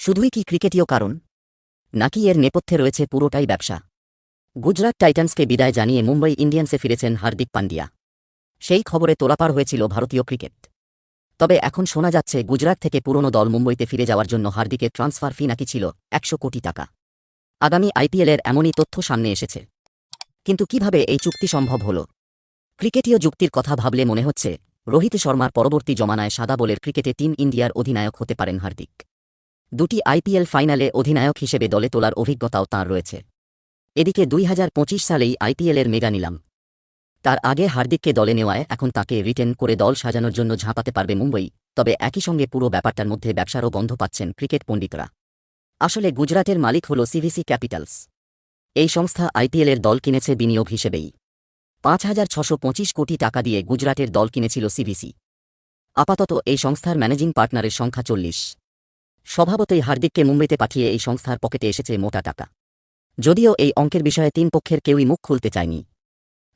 শুধুই কি ক্রিকেটীয় কারণ? নাকি এর নেপথ্যে রয়েছে পুরোটাই ব্যবসা? গুজরাট টাইটান্সকে বিদায় জানিয়ে মুম্বাই ইন্ডিয়ান্সে ফিরেছেন হার্দিক পান্ডিয়া। সেই খবরে তোলাপাড় হয়েছিল ভারতীয় ক্রিকেট। তবে এখন শোনা যাচ্ছে, গুজরাট থেকে পুরনো দল মুম্বইতে ফিরে যাওয়ার জন্য হার্দিকের ট্রান্সফার ফি নাকি ছিল একশো কোটি টাকা। আগামী আইপিএলের এমনই তথ্য সামনে এসেছে। কিন্তু কীভাবে এই চুক্তি সম্ভব হল? ক্রিকেটীয় যুক্তির কথা ভাবলে মনে হচ্ছে, রোহিত শর্মার পরবর্তী জমানায় সাদা বলের ক্রিকেটে টিম ইন্ডিয়ার অধিনায়ক হতে পারেন হার্দিক। দুটি আইপিএল ফাইনালে অধিনায়ক হিসেবে দলে তোলার অভিজ্ঞতাও তাঁর রয়েছে। এদিকে দুই হাজার পঁচিশ সালেই আইপিএলের মেগা নিলাম। তার আগে হার্দিককে দলে নেওয়ায় এখন তাকে রিটেন করে দল সাজানোর জন্য ঝাঁপাতে পারবে মুম্বই, তবে একই সঙ্গে পুরো ব্যাপারটার মধ্যে ব্যবসারও গন্ধ পাচ্ছেন ক্রিকেট পণ্ডিতরা। আসলে গুজরাটের মালিক হল সিভিসি ক্যাপিটালস। এই সংস্থা আইপিএলের দল কিনেছে বিনিয়োগ হিসেবেই। পাঁচ হাজার ছশো পঁচিশ কোটি টাকা দিয়ে গুজরাটের দল কিনেছিল সিভিসি। আপাতত এই সংস্থার ম্যানেজিং পার্টনারের সংখ্যা চল্লিশ। স্বভাবতই হার্দিককে মুম্বইতে পাঠিয়ে এই সংস্থার পকেটে এসেছে মোটা টাকা। যদিও এই অঙ্কের বিষয়ে তিন পক্ষের কেউই মুখ খুলতে চায়নি।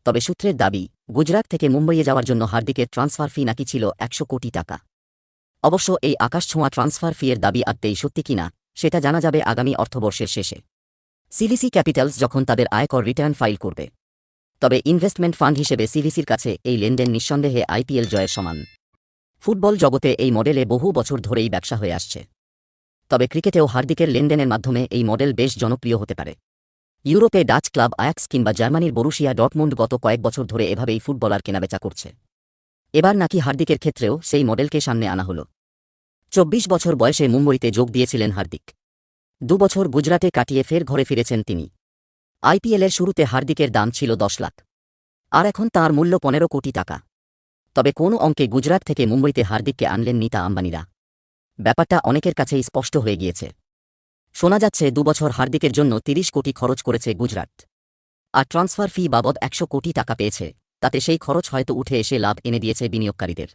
তবে সূত্রের দাবি, গুজরাট থেকে মুম্বইয়ে যাওয়ার জন্য হার্দিকের ট্রান্সফার ফি নাকি ছিল একশো কোটি টাকা। অবশ্য এই আকাশছোঁয়া ট্রান্সফার ফিয়ের দাবি আদতেই সত্যি কিনা সেটা জানা যাবে আগামী অর্থবর্ষের শেষে। সিভিসি ক্যাপিটালস যখন তাদের আয়কর রিটার্ন ফাইল করবে। তবে ইনভেস্টমেন্ট ফান্ড হিসেবে সিভিসির কাছে এই লেনদেন নিঃসন্দেহে আইপিএল জয়ের সমান। ফুটবল জগতে এই মডেলে বহু বছর ধরেই ব্যবসা হয়ে আসছে। তবে ক্রিকেটেও হার্দিকের লেনদেনের মাধ্যমে এই মডেল বেশ জনপ্রিয় হতে পারে। ইউরোপে ডাচ ক্লাব আয়াক্স কিংবা জার্মানির বরুশিয়া ডটমুন্ড গত কয়েক বছর ধরে এভাবেই ফুটবলার কেনাবেচা করছে। এবার নাকি হার্দিকের ক্ষেত্রেও সেই মডেলকে সামনে আনা হল। চব্বিশ বছর বয়সে মুম্বইতে যোগ দিয়েছিলেন হার্দিক। দুবছর গুজরাটে কাটিয়ে ফের ঘরে ফিরেছেন তিনি। আইপিএলের শুরুতে হার্দিকের দাম ছিল দশ লাখ। আর এখন তার মূল্য পনেরো কোটি টাকা। তবে কোনো অঙ্কে গুজরাট থেকে মুম্বইতে হার্দিককে আনলেন নিতা আম্বানিরা। ব্যাপারটা অনেকের কাছেই স্পষ্ট হয়ে গিয়েছে। শোনা যাচ্ছে দুবছর হার্দিকের জন্য তিরিশ কোটি খরচ করেছে গুজরাট। আর ট্রান্সফার ফি বাবদ একশো কোটি টাকা পেয়েছে, তাতে সেই খরচ হয়তো উঠে এসে লাভ এনে দিয়েছে বিনিয়োগকারীদের।